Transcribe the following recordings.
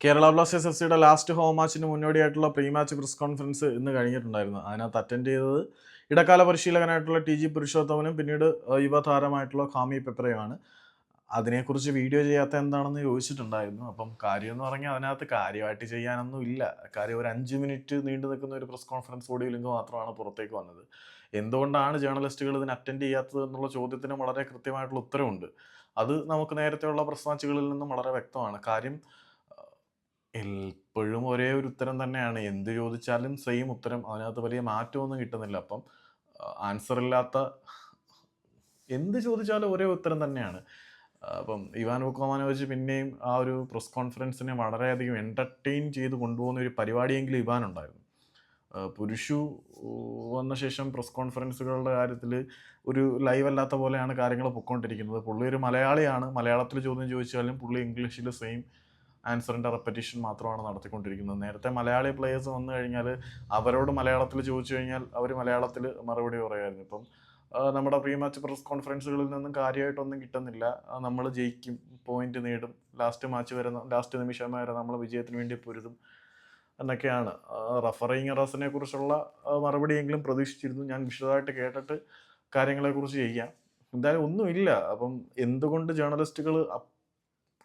Kerala Blasters F സിയുടെ last home മാച്ചിന് മുന്നോടിയായിട്ടുള്ള പ്രീ മാച്ച് പ്രസ് കോൺഫറൻസ് ഇന്ന് കഴിഞ്ഞിട്ടുണ്ടായിരുന്നു. അതിനകത്ത് അറ്റൻഡ് ചെയ്തത് ഇടക്കാല പരിശീലകനായിട്ടുള്ള ടി ജി പുരുഷോത്തമനും പിന്നീട് യുവതാരമായിട്ടുള്ള ഖാമി പെപ്പറയുമാണ് അതിനെക്കുറിച്ച് വീഡിയോ ചെയ്യാത്ത എന്താണെന്ന് ചോദിച്ചിട്ടുണ്ടായിരുന്നു. അപ്പം കാര്യം എന്ന് പറഞ്ഞാൽ അതിനകത്ത് കാര്യമായിട്ട് ചെയ്യാനൊന്നും ഇല്ല. കാര്യം ഒരു അഞ്ച് മിനിറ്റ് നീണ്ടു നിൽക്കുന്ന ഒരു പ്രസ് കോൺഫറൻസ് ഓഡിയോ ലിങ്ക് മാത്രമാണ് പുറത്തേക്ക് വന്നത്. എന്തുകൊണ്ടാണ് ജേർണലിസ്റ്റുകൾ ഇതിന് അറ്റൻഡ് ചെയ്യാത്തത് എന്നുള്ള ചോദ്യത്തിന് വളരെ കൃത്യമായിട്ടുള്ള ഉത്തരവുണ്ട്. അത് നമുക്ക് നേരത്തെയുള്ള പ്രസ് മാച്ചുകളിൽ നിന്നും വളരെ വ്യക്തമാണ്. കാര്യം എപ്പോഴും ഒരേ ഒരു ഉത്തരം തന്നെയാണ്. എന്ത് ചോദിച്ചാലും സെയിം ഉത്തരം. അതിനകത്ത് വലിയ മാറ്റമൊന്നും കിട്ടുന്നില്ല. അപ്പം ആൻസർ ഇല്ലാത്ത എന്ത് ചോദിച്ചാലും ഒരേ ഉത്തരം തന്നെയാണ്. അപ്പം ഇവാൻ വുക്കോമാനോവിച്ച് പിന്നെയും ആ ഒരു പ്രസ് കോൺഫറൻസിനെ വളരെയധികം എന്റർടൈൻ ചെയ്ത് കൊണ്ടുപോകുന്ന ഒരു പരിപാടിയെങ്കിലും ഇവാൻ ഉണ്ടായിരുന്നു. പുരുഷു വന്ന ശേഷം പ്രസ് കോൺഫറൻസുകളുടെ കാര്യത്തിൽ ഒരു ലൈവ് അല്ലാത്ത പോലെയാണ് കാര്യങ്ങൾ പൊയ്ക്കൊണ്ടിരിക്കുന്നത് പുള്ളി ഒരു മലയാളിയാണ്. മലയാളത്തിൽ ചോദ്യം ചോദിച്ചാലും പുള്ളി ഇംഗ്ലീഷിൽ സെയിം ആൻസറിന്റെ റെപ്പറ്റീഷൻ മാത്രമാണ് നടത്തിക്കൊണ്ടിരിക്കുന്നത്. നേരത്തെ മലയാളി പ്ലേയേഴ്സ് വന്നു കഴിഞ്ഞാൽ അവരോട് മലയാളത്തിൽ ചോദിച്ചു കഴിഞ്ഞാൽ അവർ മലയാളത്തിൽ മറുപടി പറയുമായിരുന്നു ഇപ്പം നമ്മുടെ പ്രീ മാച്ച് പ്രസ് കോൺഫറൻസുകളിൽ നിന്നും കാര്യമായിട്ടൊന്നും കിട്ടുന്നില്ല. നമ്മൾ ജയിക്കും പോയിന്റ് നേടും ലാസ്റ്റ് മാച്ച് വരെ ലാസ്റ്റ് നിമിഷം വരെ നമ്മൾ വിജയത്തിന് വേണ്ടി പൊരുതും എന്നൊക്കെയാണ്. റഫറിങ് റസിനെ കുറിച്ചുള്ള മറുപടിയെങ്കിലും പ്രതീക്ഷിച്ചിരുന്നു. ഞാൻ വിശദമായിട്ട് കേട്ടിട്ട് കാര്യങ്ങളെക്കുറിച്ച് ചെയ്യാം. എന്തായാലും ഒന്നുമില്ല. അപ്പം എന്തുകൊണ്ട് ജേർണലിസ്റ്റുകൾ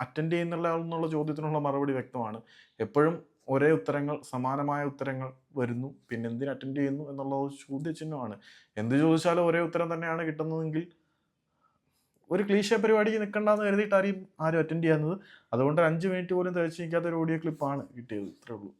അറ്റൻഡ് ചെയ്യുന്നില്ല എന്നുള്ള ചോദ്യത്തിനുള്ള മറുപടി വ്യക്തമാണ്. എപ്പോഴും ഒരേ ഉത്തരങ്ങൾ സമാനമായ ഉത്തരങ്ങൾ വരുന്നു. പിന്നെ എന്തിന് അറ്റൻഡ് ചെയ്യുന്നു എന്നുള്ളത് ചോദ്യചിഹ്നമാണ്. എന്ത് ചോദിച്ചാലും ഒരേ ഉത്തരം തന്നെയാണ് കിട്ടുന്നതെങ്കിൽ ഒരു ക്ലീശ പരിപാടിക്ക് നിൽക്കണ്ടെന്ന് കരുതിയിട്ട് ആരും അറ്റൻഡ് ചെയ്യുന്നത് അതുകൊണ്ട് അഞ്ച് മിനിറ്റ് പോലും തികച്ചു നിൽക്കാത്ത ഒരു ഓഡിയോ ക്ലിപ്പാണ് കിട്ടിയത്. ഇത്രേ ഉള്ളൂ.